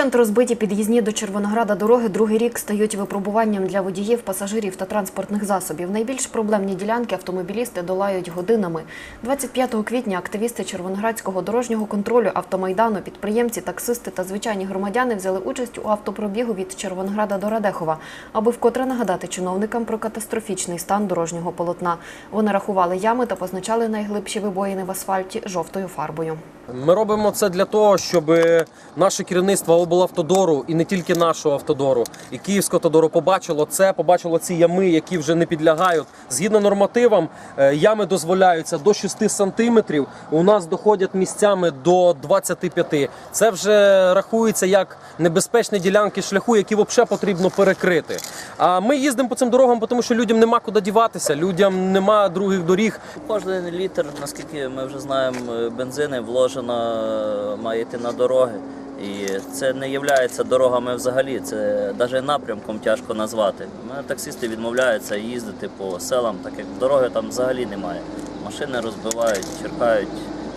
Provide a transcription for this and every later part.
Вщент розбиті під'їзні до Червонограда дороги другий рік стають випробуванням для водіїв, пасажирів та транспортних засобів. Найбільш проблемні ділянки автомобілісти долають годинами. 25 квітня активісти Червоноградського дорожнього контролю автомайдану, підприємці, таксисти та звичайні громадяни взяли участь у автопробігу від Червонограда до Радехова, аби вкотре нагадати чиновникам про катастрофічний стан дорожнього полотна. Вони рахували ями та позначали найглибші вибоїни в асфальті жовтою фарбою. Ми робимо це для того, щоб наше керівництво облавтодору і не тільки нашого автодору, і Київського автодору побачило це, побачило ці ями, які вже не підлягають. Згідно нормативам, е, ями дозволяються до 6 сантиметрів. У нас доходять місцями до 25. Це вже рахується як небезпечні ділянки шляху, які взагалі потрібно перекрити. А ми їздимо по цим дорогам, тому що людям нема куди діватися, людям нема других доріг. Кожен літр, наскільки ми вже знаємо, бензини вложено е, має йти на дороги. І це не є дорогами взагалі, це навіть напрямком тяжко назвати. Таксисти відмовляються їздити по селам, так як дороги там взагалі немає. Машини розбивають, черкають.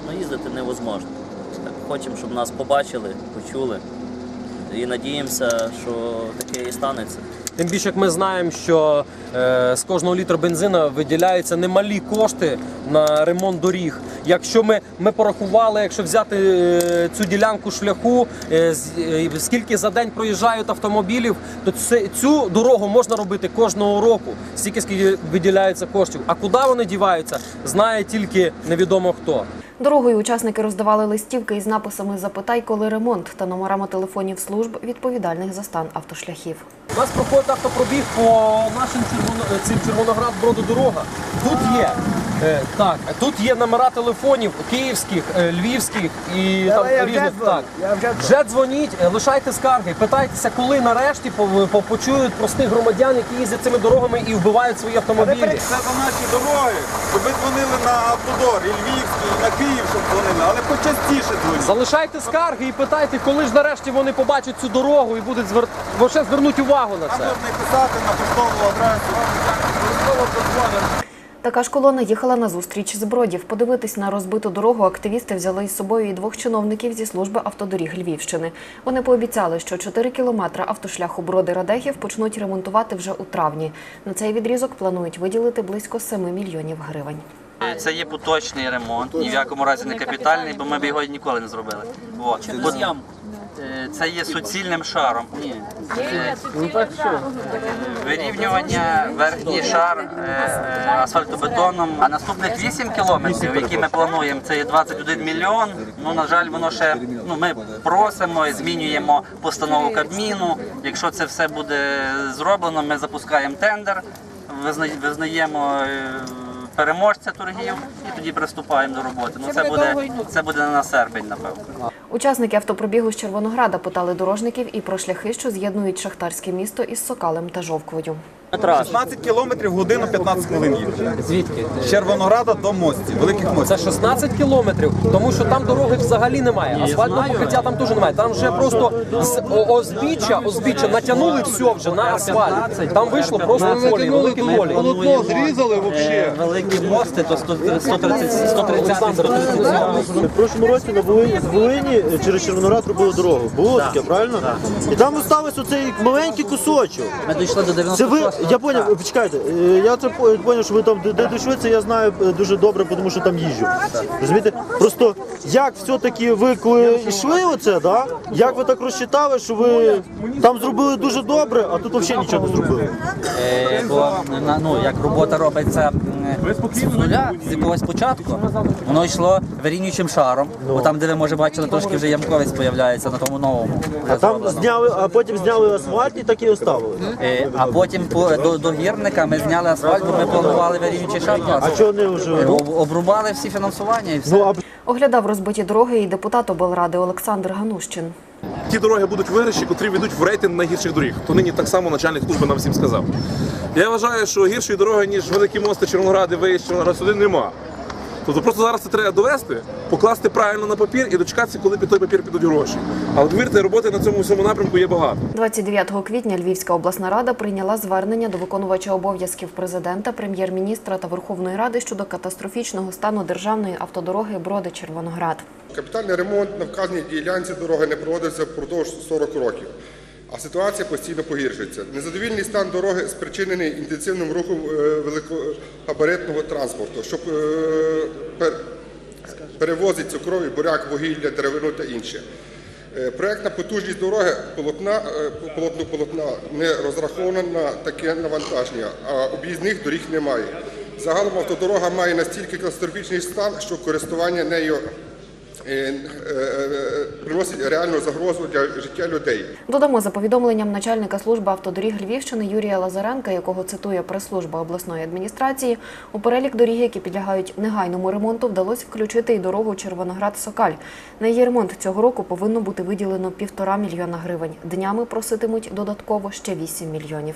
Ну їздити невозможно. Так, хочемо, щоб нас побачили, почули. І надіємося, що таке і станеться. Тим більше, як ми знаємо, що е, з кожного літра бензина виділяються немалі кошти на ремонт доріг. Якщо ми, ми порахували, якщо взяти е, цю ділянку шляху, е, е, скільки за день проїжджають автомобілів, то це, цю дорогу можна робити кожного року, стільки скільки виділяється коштів. А куди вони діваються, знає тільки невідомо хто. Дорогою учасники роздавали листівки із написами Запитай, коли ремонт та номерами телефонів служб відповідальних за стан автошляхів. У нас проходить автопробіг по нашим червоно, цим Червоноград броду дорога. Тут є так, тут є номера телефонів київських, е, львівських і там я вже різних. дзвоню, Так. я вже Вже дзвоніть, е, лишайте скарги, питайтеся, коли нарешті по- по- почують простих громадян, які їздять цими дорогами і вбивають свої автомобілі. Це за наші дороги, щоб ви дзвонили на Автодор, і Львівський, і на Київ, щоб дзвонили, але почастіше дзвоніть. Залишайте скарги і питайте, коли ж нарешті вони побачать цю дорогу і будуть звер... вообще звернуть увагу на Там це. можна і писати на поштову адресу. Подзвонимо. Така ж колона їхала на зустріч з Бродів. Подивитись на розбиту дорогу активісти взяли із собою і двох чиновників зі служби автодоріг Львівщини. Вони пообіцяли, що 4 кілометри автошляху Броди-Радехів почнуть ремонтувати вже у травні. На цей відрізок планують виділити близько 7 мільйонів гривень. Це є поточний ремонт, ні в якому разі не капітальний, бо ми б його ніколи не зробили. От. Е, Це є суцільним шаром. Ні. Вирівнювання верхній шар е, е, асфальтобетоном. А наступних 8 кілометрів, які ми плануємо, це є 21 мільйон. Ну на жаль, воно ще ну ми просимо і змінюємо постанову Кабміну. Якщо це все буде зроблено, ми запускаємо тендер, визна- визнаємо. Переможця торгів і тоді приступаємо до роботи. Ну це буде це буде на серпень, напевно. Учасники автопробігу з Червонограда питали дорожників і про шляхи, що з'єднують шахтарське місто із Сокалем та Жовквою. 16 кілометрів в годину 15 хвилин їхати. Звідки? З Червонограда до мостів, великих мостів. Це 16 кілометрів, тому що там дороги взагалі немає. Асфальтного покриття там теж немає. Там вже просто з озбіччя, озбіччя натягнули все вже на асфальт. Там вийшло просто полі, велике полі. Полотно зрізали взагалі. Великі мости, то 130 130 В прошлому році на Волині, через Червоноград робили дорогу. Було таке, правильно? І там залишився оцей маленький кусочок. Ми дійшли до Це ви, 96 я поняв, почекайте, е, я це поняв, що ви там де де я знаю е, дуже добре, тому що там їжджу. Розумієте? Просто як все-таки ви коли йшли оце, да? як ви так розчитали, що ви там зробили дуже добре, а тут взагалі нічого не зробили. Е, бо на- ну, як робота робиться м, з нуля, з якогось початку, воно йшло вирівнюючим шаром, бо там, де ви може бачили, трошки вже ямковець появляється на тому новому. А там зроблено. зняли, а потім зняли асфальт і так і оставили. Е, а потім по, до, до гірника ми зняли асфальт, бо ми планували вирівнюючий шар. А чого не вже? Обрубали всі фінансування і все. Ну, а Оглядав розбиті дороги і депутат облради Олександр Ганущин. Ті дороги будуть виграші, котрі ведуть в рейтинг найгірших доріг. То нині так само начальник служби нам всім сказав. Я вважаю, що гіршої дороги, ніж великі мости Червоногради, виїзд раз сюди нема. Тобто просто зараз це треба довести, покласти правильно на папір і дочекатися, коли під той папір підуть гроші. Але повірте, роботи на цьому всьому напрямку є багато. 29 квітня Львівська обласна рада прийняла звернення до виконувача обов'язків президента, прем'єр-міністра та Верховної Ради щодо катастрофічного стану державної автодороги Броди-Червоноград. Капітальний ремонт на вказаній ділянці дороги не проводився впродовж 40 років, а ситуація постійно погіршується. Незадовільний стан дороги спричинений інтенсивним рухом е, великогабаритного транспорту, що е, пер- перевозить цукровий буряк, вугілля, деревину та інше. Е, Проектна потужність дороги полотна, полотна не розрахована на таке навантаження, а об'їзних доріг немає. Загалом автодорога має настільки катастрофічний стан, що користування нею приносить реальну загрозу для життя людей. Додамо за повідомленням начальника служби автодоріг Львівщини Юрія Лазаренка, якого цитує прес-служба обласної адміністрації, у перелік доріг, які підлягають негайному ремонту, вдалося включити і дорогу Червоноград-Сокаль. На її ремонт цього року повинно бути виділено півтора мільйона гривень. Днями проситимуть додатково ще 8 мільйонів.